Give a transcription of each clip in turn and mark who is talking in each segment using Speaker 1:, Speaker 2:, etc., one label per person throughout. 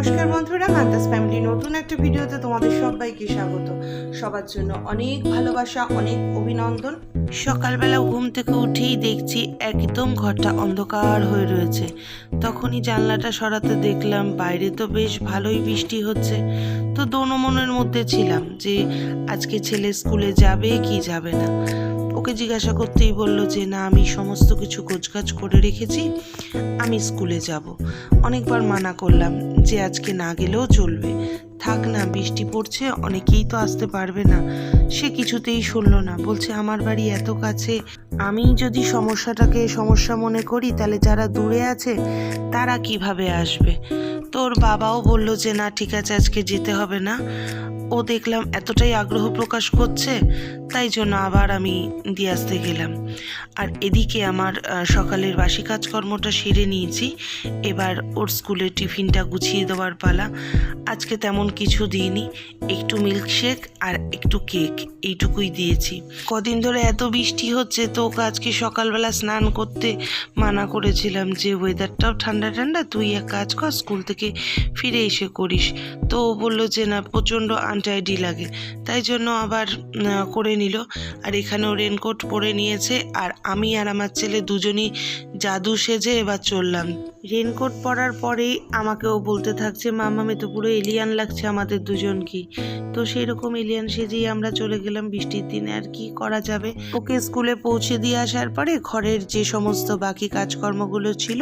Speaker 1: নমস্কার বন্ধুরা মান্তাস ফ্যামিলি নতুন একটা ভিডিওতে তোমাদের সবাইকে স্বাগত। সবার জন্য অনেক ভালোবাসা, অনেক অভিনন্দন। সকালবেলা ঘুম থেকে উঠেই দেখছি একদম ঘরটা অন্ধকার হয়ে রয়েছে। তখনই জানলাটা সরাতে দেখলাম, বাইরে তো বেশ ভালোই বৃষ্টি হচ্ছে। তো দোনো মনের মধ্যে ছিলাম যে আজকে ছেলে স্কুলে যাবে কি যাবে না। ওকে জিজ্ঞাসা করতেই বলল যে, না, আমি সমস্ত কিছু গোছগাছ করে রেখেছি, আমি স্কুলে যাব। অনেকবার মানা করলাম যে, আজকে না গেলেও চলবে। থাক না, বৃষ্টি পড়ছে, অনেকেই তো আসতে পারবে না। সে কিছুতেই শুনলো না, বলছে, আমার বাড়ি এত কাছে, আমি যদি সমস্যাটাকে সমস্যা মনে করি, তাহলে যারা দূরে আছে, তারা কীভাবে আসবে? তোর বাবাও বলল যে, না, ঠিক আছে, আজকে যেতে হবে না। ও দেখলাম এতটাই আগ্রহ প্রকাশ করছে, তাই জন্য আবার আমি দিয়ে আসতে গেলাম। আর এদিকে আমার সকালের বাসি কাজকর্মটা সেরে নিয়েছি। এবার ওর স্কুলে টিফিনটা গুছিয়ে দেওয়ার পালা। আজকে তেমন কিছু দিইনি, একটু মিল্কশেক আর একটু কেক, এইটুকুই দিয়েছি। কদিন ধরে এত বৃষ্টি হচ্ছে, তো ওকে আজকে সকালবেলা স্নান করতে মানা করেছিলাম যে ওয়েদারটাও ঠান্ডা ঠান্ডা তুই এক কাজ কর, স্কুল থেকে ফিরে এসে করিস। তো ও বলল যে, না, প্রচণ্ড আনটাইডি লাগে। তাই জন্য আবার করে নিল। আর এখানেও রেনকোট পরে নিয়েছে। আর আমি আর আমার ছেলে দুজনই জাদু সেজে এবার চললাম। রেনকোট পরার পরেই আমাকেও বলতে থাকছে মামামে তো পুরো এলিয়ান লাগছে আমাদের দুজনকেই তো সেই রকম এলিয়ান সেজেই আমরা চলে গেলাম বৃষ্টির দিনে। আর কি করা যাবে? ওকে স্কুলে পৌঁছে দিয়ে আসার পরে ঘরের যে সমস্ত বাকি কাজকর্মগুলো ছিল,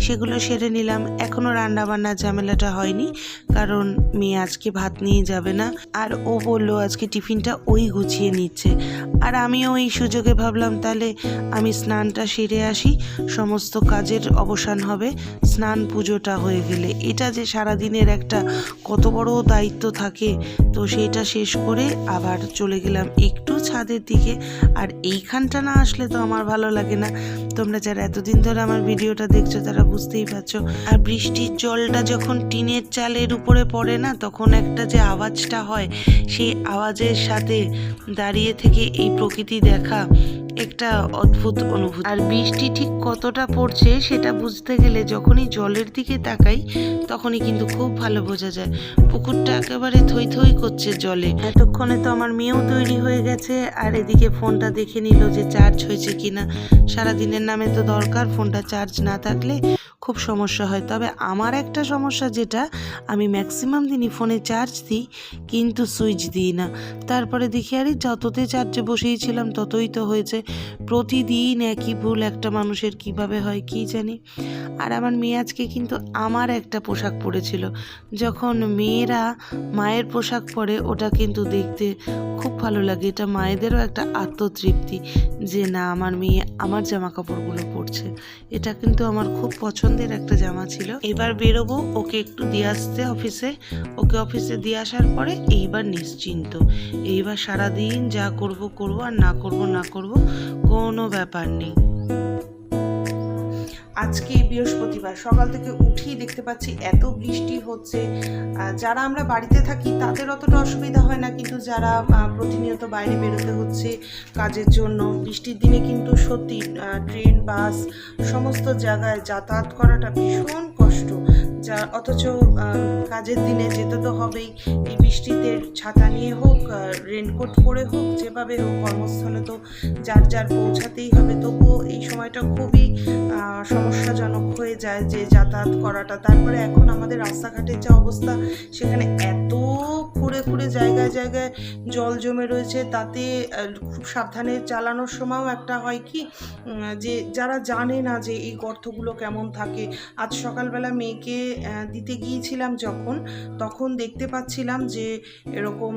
Speaker 1: সেগুলো সেরে নিলাম। এখনও রান্না বান্নার ঝামেলাটা হয়নি, কারণ মেয়ে আজকে ভাত নিয়ে যাবে না। আর ও বলল আজকে টিফিনটা ওই গুছিয়ে নিচ্ছে। আর আমিও এই সুযোগে ভাবলাম, তাহলে আমি স্নানটা সেরে আসি, সমস্ত কাজের অবসান হবে, স্নান পুজোটা হয়ে গেলে। এটা যে সারাদিনের একটা কত বড় দায়িত্ব থাকে, তো সেটা শেষ করে আবার চলে গেলাম একটু ছাদের দিকে। আর এইখানটা না আসলে তো আমার ভালো লাগে না। তোমরা যারা এতদিন ধরে আমার ভিডিওটা দেখছ, তারা বুঝতেই পারছ। আর বৃষ্টির জলটা যখন টিনের চালের উপরে পড়ে না, তখন একটা যে আওয়াজটা হয়, সেই আওয়াজের সাথে দাঁড়িয়ে থেকে এই প্রকৃতি দেখা একটা অদ্ভুত অনুভূতি। আর বৃষ্টি ঠিক কতটা পড়ছে সেটা বুঝতে গেলে যখনই জলের দিকে তাকাই, তখনই কিন্তু খুব ভালো বোঝা যায়। পুকুরটা একেবারে থই থই করছে জলে। এতক্ষণে তো আমার মেয়েও তৈরি হয়ে গেছে, আর এদিকে ফোনটা দেখে নিল যে চার্জ হয়েছে কিনা। সারাদিনের নামে তো দরকার ফোনটা চার্জ না থাকলে খুব সমস্যা হয়। তবে আমার একটা সমস্যা যেটা, আমি ম্যাক্সিমাম দিনই ফোনে চার্জ দিই, কিন্তু সুইচ দিই না। তারপরে দেখি, আরে যততে চার্জে বসিয়েছিলাম ততই তো হয়েছে। প্রতিদিন একই ভুল একটা মানুষের কীভাবে হয় কি জানি। আর আমার মেয়ে আজকে কিন্তু আমার একটা পোশাক পরেছিল। যখন মেয়েরা মায়ের পোশাক পরে, ওটা কিন্তু দেখতে খুব ভালো লাগে। এটা মায়েদেরও একটা আত্মতৃপ্তি যে না, আমার মেয়ে আমার জামা কাপড়গুলো পরছে। এটা কিন্তু আমার খুব পছন্দের একটা জামা ছিল। এবার বেরোবো, ওকে একটু দিয়ে আসতে অফিসে। ওকে অফিসে দিয়ে আসার পরে এইবার নিশ্চিন্ত। এইবার সারাদিন যা করব করব আর না করব না করব কোনো ব্যাপার নেই। আজকে বৃহস্পতিবার, সকাল থেকে উঠেই দেখতে পাচ্ছি এত বৃষ্টি হচ্ছে। যারা আমরা বাড়িতে থাকি তাদের অতটা অসুবিধা হয় না, কিন্তু যারা প্রতিনিয়ত বাইরে বেরোতে হচ্ছে কাজের জন্য, বৃষ্টির দিনে কিন্তু সত্যি ট্রেন, বাস, সমস্ত জায়গায় যাতায়াত করাটা ভীষণ যা অথচ কাজের দিনে যেতে তো হবেই। এই বৃষ্টিতে ছাতা নিয়ে হোক রেনকোট পরে হোক, যেভাবে হোক, কর্মস্থলে তো যার যার পৌঁছাতেই হবে। তবুও এই সময়টা খুবই সমস্যাজনক হয়ে যায় যে যাতায়াত করাটা। তারপরে এখন আমাদের রাস্তাঘাটের যা অবস্থা, সেখানে এত খুঁড়ে খুঁড়ে জায়গায় জায়গায় জল জমে রয়েছে। তাতে খুব সাবধানে চালানোর সময়ও একটা হয় কি যে যারা জানে না যে এই গর্তগুলো কেমন থাকে। আজ সকালবেলা মেয়েকে দিতে গিয়েছিলাম যখন, তখন দেখতে পাচ্ছিলাম যে এরকম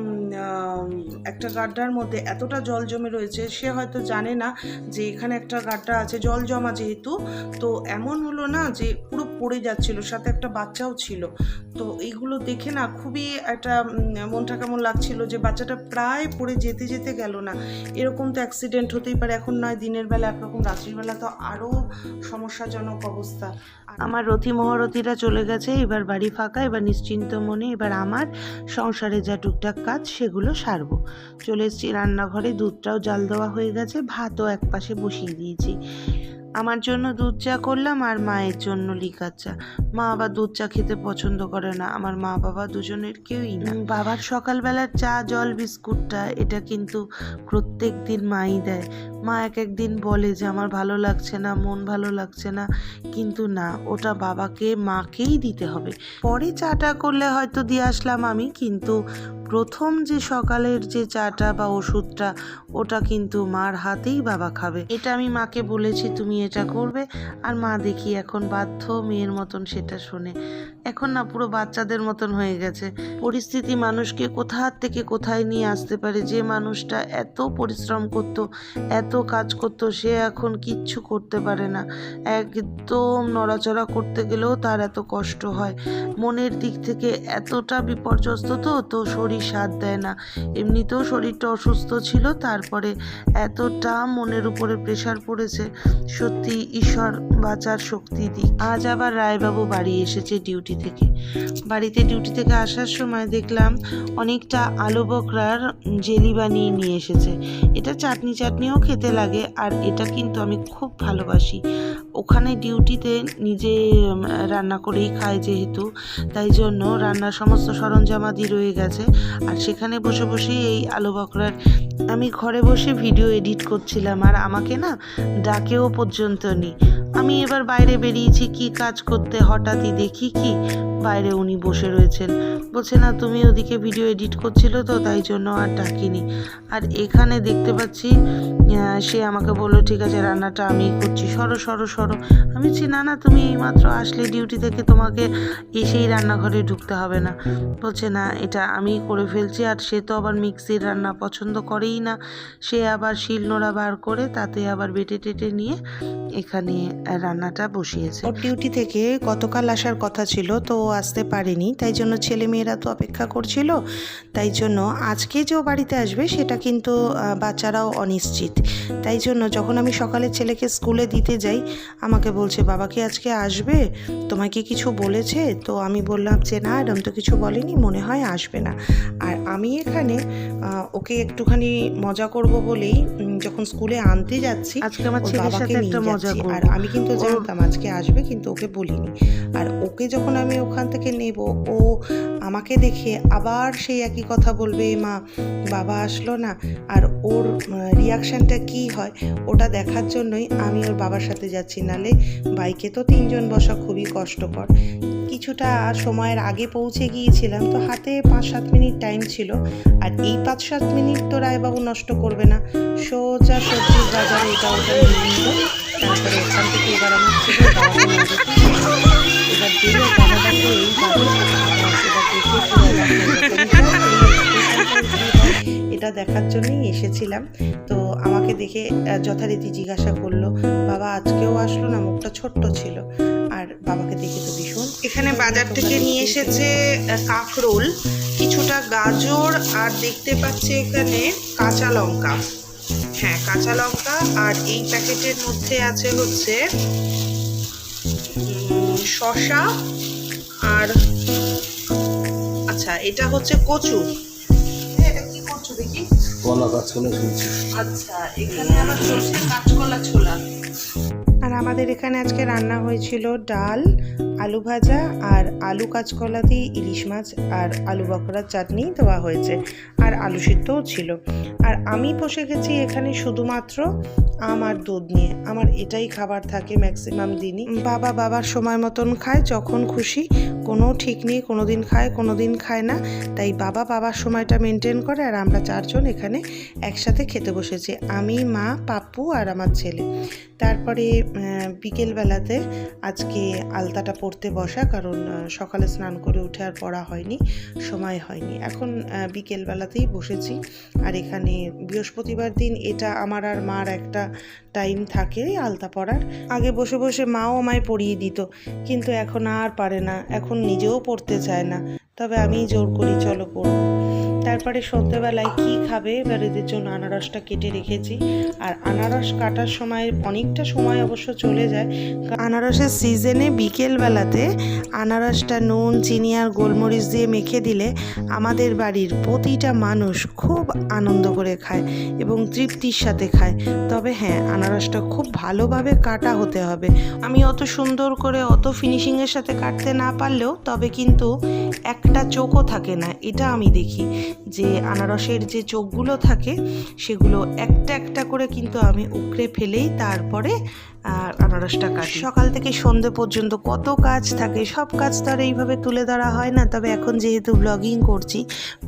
Speaker 1: একটা গাড্ডার মধ্যে এতটা জল জমে রয়েছে। সে হয়তো জানে না যে এখানে একটা গাড্ডা আছে, জল জমা যেহেতু, তো এমন হলো না যে পুরো পড়ে যাচ্ছিল, সাথে একটা বাচ্চাও ছিল। তো এইগুলো দেখে না খুবই একটা মনটা কেমন লাগছিল যে বাচ্চাটা প্রায় পড়ে যেতে যেতে গেল না। এরকম তো অ্যাক্সিডেন্ট হতেই পারে। এখন নয়, দিনের বেলা, একরকম রাত্রির বেলা তো আরও সমস্যাজনক অবস্থা। আমার রথি মহারথীরা চলে গেছে, এবার বাড়ি ফাঁকা, এবার নিশ্চিন্ত মনে, এবার আমার সংসারে যা টুকটাক কাজ সেগুলো সারবো। চলে এসেছি রান্নাঘরে, দুধটাও জাল দেওয়া হয়ে গেছে, ভাতও এক পাশে বসিয়ে দিয়েছি। আমার জন্য দুধ চা করলাম আর মায়ের জন্য লিকার চা। মা আবার দুধ চা খেতে পছন্দ করে না, আমার মা বাবা দুজনের কেউই না। বাবার সকালবেলার চা, জল, বিস্কুটটা, এটা কিন্তু প্রত্যেক দিন মাই দেয়। মা এক একদিন বলে যে, আমার ভালো লাগছে না, মন ভালো লাগছে না। কিন্তু না, ওটা বাবাকে, মাকেই দিতে হবে। পরে চাটা করলে হয়তো দিয়ে আসলাম আমি, কিন্তু প্রথম যে সকালের যে চাটা বা ওষুধটা, ওটা কিন্তু মার হাতেই বাবা খাবে। এটা আমি মাকে বলেছি, তুমি এটা করবে। আর মা দেখি এখন বাধ্য মেয়ের মতন সেটা শোনে। এখন না পুরো বাচ্চাদের মতন হয়ে গেছে। পরিস্থিতি মানুষকে কোথা থেকে কোথায় নিয়ে আসতে পারে? যে মানুষটা এত পরিশ্রম করতো, এত কাজ করতো, সে এখন কিচ্ছু করতে পারে না। একদম নড়াচড়া করতে গেলেও তার এত কষ্ট হয়। মনের দিক থেকে এতটা বিপর্যস্ত তো তো শরীর সাথ দেয় না। এমনিতেও শরীরটা অসুস্থ ছিল, তারপরে এতটা মনের উপরে প্রেশার পড়েছে। সত্যি ঈশ্বর বাঁচার শক্তি দিক। আজ আবার রায়বাবু বাড়ি এসেছে ডিউটি থেকে। বাড়িতে ডিউটি থেকে আসার সময় দেখলাম অনেকটা আলু বকরার জেলি বানিয়ে নিয়ে এসেছে। এটা চাটনি চাটনিও খেতে লাগে, আর এটা কিন্তু আমি খুব ভালোবাসি। ওখানে ডিউটিতে নিজে রান্না করেই খায় যেহেতু, তাই জন্য রান্নার সমস্ত সরঞ্জামাদি রয়ে গেছে। আর সেখানে বসে বসেই এই আলু বকরার, আমি ঘরে বসে ভিডিও এডিট করছিলাম, আর আমাকে না ডাকেও পর্যন্ত নি আমি এবার বাইরে বেরিয়েছি, কি কাজ করতে হঠাৎই দেখি কি, বাইরে উনি বসে রয়েছেন। বলছে, না, তুমি ওদিকে ভিডিও এডিট করছিল তো, তাই জন্য আর ডাকিনি। আর এখানে দেখতে পাচ্ছি সে আমাকে বলল, ঠিক আছে, রান্নাটা আমি করছি, সরো সরো সরো। আমি বলছি, না না, তুমি এইমাত্র আসলে ডিউটি থেকে তোমাকে এসেই রান্নাঘরে ঢুকতে হবে না। বলছে, না, এটা আমি ফেলছি আর সে তো আবার মিক্সির রান্না পছন্দ করেই না। সে আবার শিলনোড়া বার করে তাতে আবার বেটে টেটে নিয়ে এখানে রান্নাটা বসিয়েছে। ওর ডিউটি থেকে গতকাল আসার কথা ছিল, তো ও আসতে পারেনি। তাই জন্য ছেলে মেয়েরা তো অপেক্ষা করছিল। তাই জন্য আজকে যে ও বাড়িতে আসবে, সেটা কিন্তু বাচ্চারাও অনিশ্চিত। তাই জন্য যখন আমি সকালে ছেলেকে স্কুলে দিতে যাই, আমাকে বলছে, বাবা কি আজকে আসবে? তোমাকে কিছু বলেছে? তো আমি বললাম যে, না, এরম তো কিছু বলেনি, মনে হয় আসবে না। আর আমি এখানে ওকে একটুখানি মজা করব বলেই যখন স্কুলে আনতে যাচ্ছি
Speaker 2: আজকে আমার ছেলের সাথে একটা মজা করব।
Speaker 1: আর আমি কিন্তু জানতাম আজকে আসবে কিন্তু ওকে বলিনি। আর ওকে যখন আমি ওখান থেকে নেব ও আমাকে দেখে আবার সেই একই কথা বলবে মা বাবা আসলো না। আর ওর রিয়াকশানটা কি হয় ওটা দেখার জন্যই আমি ওর বাবার সাথে যাচ্ছি। নালে বাইকে তো তিনজন বসা খুবই কষ্টকর। কিছুটা সময়ের আগে পৌঁছে গিয়েছিলাম, তো হাতে পাঁচ সাত মিনিট টাইম ছিল। আর এই পাঁচ সাত মিনিট তো রায়বাবু নষ্ট করবে না। সোজা সবজির বাজারে এটা ওটা নিয়ে নিল। তারপরে ওখান থেকে এবার আমি এবার বাবাটাকে এই এটা দেখার জন্যই এসেছিলাম। তো আমাকে দেখে যথারীতি জিজ্ঞাসা করল বাবা আজকেও আসলো না মুখটা ছোট্ট ছিল। আর বাবাকে দেখে তো ভীষণ এখানে বাজার থেকে নিয়ে এসেছে কাঁকরোল কিছুটা গাজর আর দেখতে পাচ্ছি এখানে কাঁচা লঙ্কা। হ্যাঁ কাঁচা লঙ্কা আর এই প্যাকেটের মধ্যে আছে হচ্ছে শসা আর আচ্ছা এটা হচ্ছে কচু। করছ দেখি?
Speaker 3: কলা গাছগুলো শুনছি
Speaker 1: আচ্ছা এখানে আবার সর্ষে কাঁচকলা ছোলা। আমাদের এখানে আজকে রান্না হয়েছিল ডাল, আলু ভাজা আর আলু কাঁচকলা দিয়ে ইলিশ মাছ আর আলু বকরার চাটনি দেওয়া হয়েছে। আর আলু সিদ্ধও ছিল। আর আমি বসে গেছি এখানে শুধুমাত্র আমার দুধ নিয়ে। আমার এটাই খাবার থাকে ম্যাক্সিমাম দিনই। বাবা বাবার সময় মতন খায়, যখন খুশি। কোনো ঠিক নেই কোনো দিন খায় কোনো দিন খায় না। তাই বাবা বাবার সময়টা মেনটেন করে আর আমরা চারজন এখানে একসাথে খেতে বসেছি। আমি, মা, পাপ্পু আর আমার ছেলে। তারপরে বিকেলবেলাতে আজকে আলতাটা পড়তে বসা, কারণ সকালে স্নান করে উঠে আর পড়া হয়নি, সময় হয়নি। এখন বিকেলবেলাতেই বসেছি। আর এখানে বৃহস্পতিবার দিন এটা আমার আর মার একটা টাইম থাকে আলতা পড়ার আগে বসে বসে মাও আমায় পড়িয়ে দিত, কিন্তু এখন আর পারে না। এখন নিজেও পড়তে চায় না। তবে আমি জোর করি, চলো পড়ব তারপরে সন্ধ্যেবেলায় কি খাবে? এবার এদের জন্য আনারসটা কেটে রেখেছি। আর আনারস কাটার সময় অনেকটা সময় অবশ্য চলে যায়। আনারসের সিজনে বিকেলবেলাতে আনারসটা নুন, চিনি আর গোলমরিচ দিয়ে মেখে দিলে আমাদের বাড়ির প্রতিটা মানুষ খুব আনন্দ করে খায় এবং তৃপ্তির সাথে খায়। তবে হ্যাঁ আনারসটা খুব ভালোভাবে কাটা হতে হবে। আমি অত সুন্দর করে অত ফিনিশিংয়ের সাথে কাটতে না পারলেও তবে কিন্তু একটা চোখও থাকে না, এটা আমি দেখি। যে আনারসের যে চোখগুলো থাকে সেগুলো একটা একটা করে কিন্তু আমি উকড়ে ফেলেই তারপরে আনারসটা কাটি। সকাল থেকে সন্ধে পর্যন্ত কত কাজ থাকে, সব কাজ তো আর এইভাবে তুলে ধরা হয় না। তবে এখন যেহেতু ব্লগিং করছি,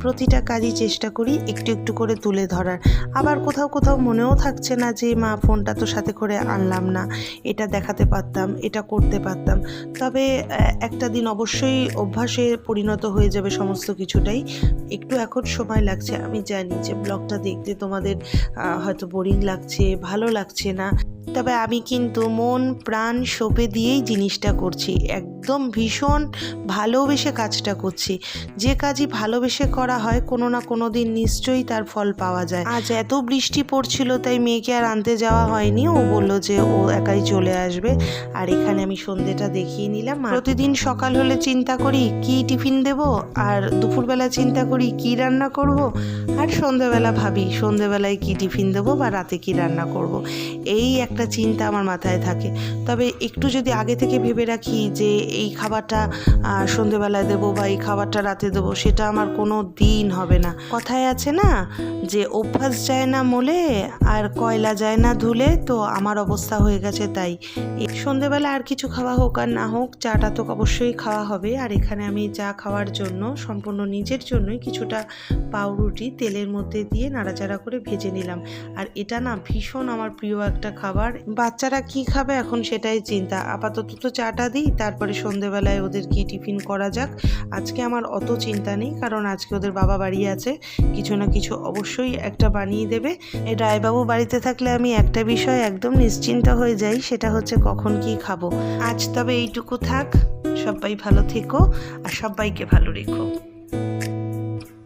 Speaker 1: প্রতিটা কাজই চেষ্টা করি একটু একটু করে তুলে ধরার। আবার কোথাও কোথাও মনেও থাকছে না যে, মা, ফোনটা তো সাথে করে আনলাম না। এটা দেখাতে পারতাম, এটা করতে পারতাম। তবে একটা দিন অবশ্যই অভ্যাসে পরিণত হয়ে যাবে সমস্ত কিছুটাই। একটু এখন সময় লাগছে। আমি জানি যে ব্লগটা দেখতে তোমাদের হয়তো বোরিং লাগছে, ভালো লাগছে না। তবে আমি কিন্তু মন, প্রাণ সঁপে দিয়েই জিনিসটা করছি। একদম ভীষণ ভালোবেসে কাজটা করছি। যে কাজই ভালোবেসে করা হয়, কোনো না কোনো দিন নিশ্চয়ই তার ফল পাওয়া যায়। আজ এত বৃষ্টি পড়ছিল, তাই মেয়েকে আর আনতে যাওয়া হয়নি। ও বলল যে ও একাই চলে আসবে। আর এখানে আমি সন্ধেটা দেখিয়ে নিলাম। প্রতিদিন সকাল হলে চিন্তা করি, কি টিফিন দেব? আর দুপুরবেলা চিন্তা করি, কি রান্না করব? আর সন্ধেবেলা ভাবি, সন্ধেবেলায় কি টিফিন দেবো বা রাতে কি রান্না করব। এই একটা চিন্তা আমার মাথায় থাকে। তবে একটু যদি আগে থেকে ভেবে রাখি যে এই খাবারটা সন্ধেবেলায় দেবো বা এই খাবারটা রাতে দেবো, সেটা আমার কোনো দিন হবে না। কথায় আছে না যে, অভ্যাস যায় না মোলে, আর কয়লা যায় না ধুলে, তো আমার অবস্থা হয়ে গেছে তাই। সন্ধেবেলা আর কিছু খাওয়া হোক আর না হোক, চাটা তো অবশ্যই খাওয়া হবে। আর এখানে আমি চা খাওয়ার জন্য, সম্পূর্ণ নিজের জন্যই কিছুটা পাউরুটি তেলের মধ্যে দিয়ে নাড়াচাড়া করে ভেজে নিলাম। আর এটা না ভীষণ আমার প্রিয় একটা খাবার বাচ্চারা কি খাবে এখন সেটাই চিন্তা। আপাতত তো চাটা দিই, তারপরে সন্ধেবেলায় ওদের কি টিফিন করা যাক। আজকে আমার অত চিন্তা নেই, কারণ আজকে ওদের বাবা বাড়ি আছে। কিছু না কিছু অবশ্যই একটা বানিয়ে দেবে। এই রায়বাবু বাড়িতে থাকলে আমি একটা বিষয় একদম নিশ্চিন্ত হয়ে যাই, সেটা হচ্ছে কখন কি খাব। আজ তবে এইটুকু থাক, সবাই ভালো থেকো, আর সবাইকে ভালো রেখো।